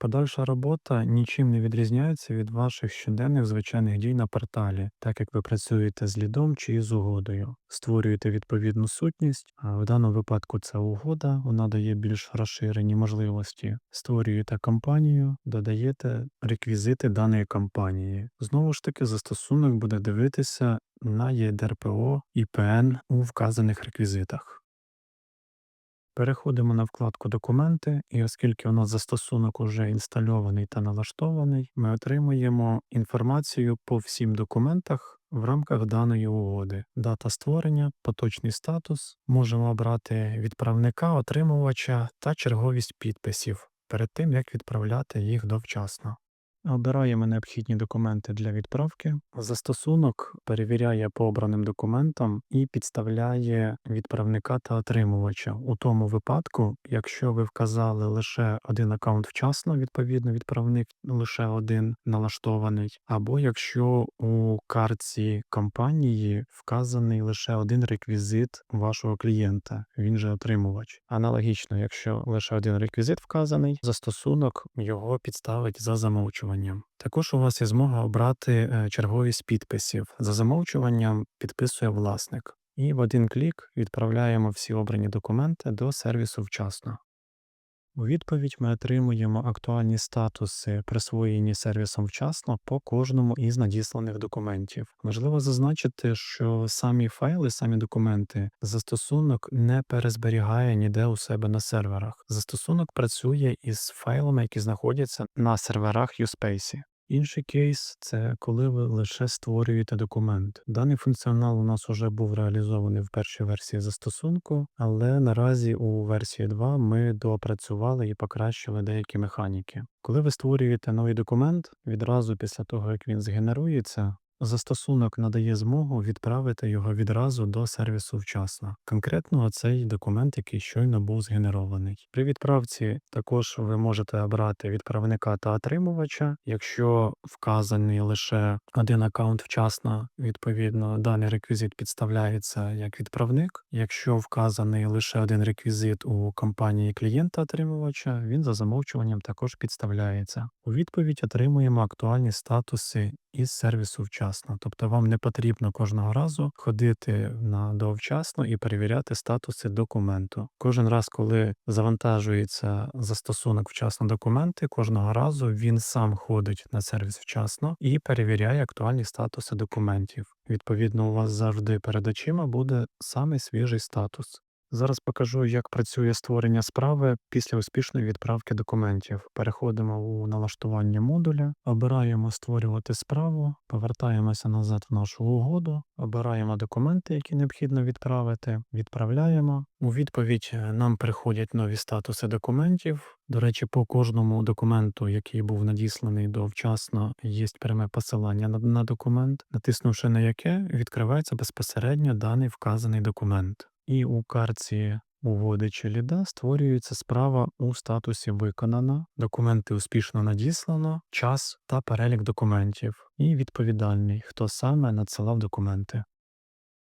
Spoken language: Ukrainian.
Подальша робота нічим не відрізняється від ваших щоденних звичайних дій на порталі, так як ви працюєте з лідом чи з угодою, створюєте відповідну сутність, а в даному випадку це угода, вона дає більш розширені можливості. Створюєте кампанію, додаєте реквізити даної кампанії. Знову ж таки, застосунок буде дивитися на ЄДРПО і ПН у вказаних реквізитах. Переходимо на вкладку Документи, і оскільки у нас застосунок уже інстальований та налаштований, ми отримуємо інформацію по всім документах в рамках даної угоди. Дата створення, поточний статус, можемо обрати відправника, отримувача та черговість підписів перед тим, як відправляти їх довчасно. Обираємо необхідні документи для відправки. Застосунок перевіряє по обраним документам і підставляє відправника та отримувача. У тому випадку, якщо ви вказали лише один аккаунт вчасно, відповідно, відправник лише один налаштований, або якщо у картці компанії вказаний лише один реквізит вашого клієнта, він же отримувач. Аналогічно, якщо лише один реквізит вказаний, застосунок його підставить за замовчуванням. Також у вас є змога обрати е, черговість підписів. За замовчуванням підписує власник. І в один клік відправляємо всі обрані документи до сервісу вчасно. У відповідь ми отримуємо актуальні статуси, присвоєні сервісом вчасно по кожному із надісланих документів. Важливо зазначити, що самі файли, самі документи застосунок не перезберігає ніде у себе на серверах. Застосунок працює із файлами, які знаходяться на серверах USpace. Інший кейс це коли ви лише створюєте документ. Даний функціонал у нас вже був реалізований в першій версії застосунку, але наразі у версії 2 ми доопрацювали і покращили деякі механіки. Коли ви створюєте новий документ, відразу після того як він згенерується, Застосунок надає змогу відправити його відразу до сервісу вчасно. Конкретно оцей документ, який щойно був згенерований. При відправці також ви можете обрати відправника та отримувача. Якщо вказаний лише один аккаунт вчасно, відповідно даний реквізит підставляється як відправник. Якщо вказаний лише один реквізит у компанії клієнта-отримувача, він за замовчуванням також підставляється. У відповідь отримуємо актуальні статуси із сервісу вчасно. Тобто вам не потрібно кожного разу ходити на довчасно і перевіряти статуси документу. Кожен раз, коли завантажується застосунок вчасно документи, кожного разу він сам ходить на сервіс вчасно і перевіряє актуальні статуси документів. Відповідно, у вас завжди перед очима буде самий свіжий статус. Зараз покажу, як працює створення справи після успішної відправки документів. Переходимо у налаштування модуля, обираємо створювати справу, повертаємося назад в нашу угоду, обираємо документи, які необхідно відправити, відправляємо. У відповідь е, нам приходять нові статуси документів. До речі, по кожному документу, який був надісланий до вчасно, є пряме посилання на документ, натиснувши на яке відкривається безпосередньо даний вказаний документ. І у карці угоди чи ліда створюється справа у статусі виконана, документи успішно надіслано, час та перелік документів, і відповідальний, хто саме надсилав документи.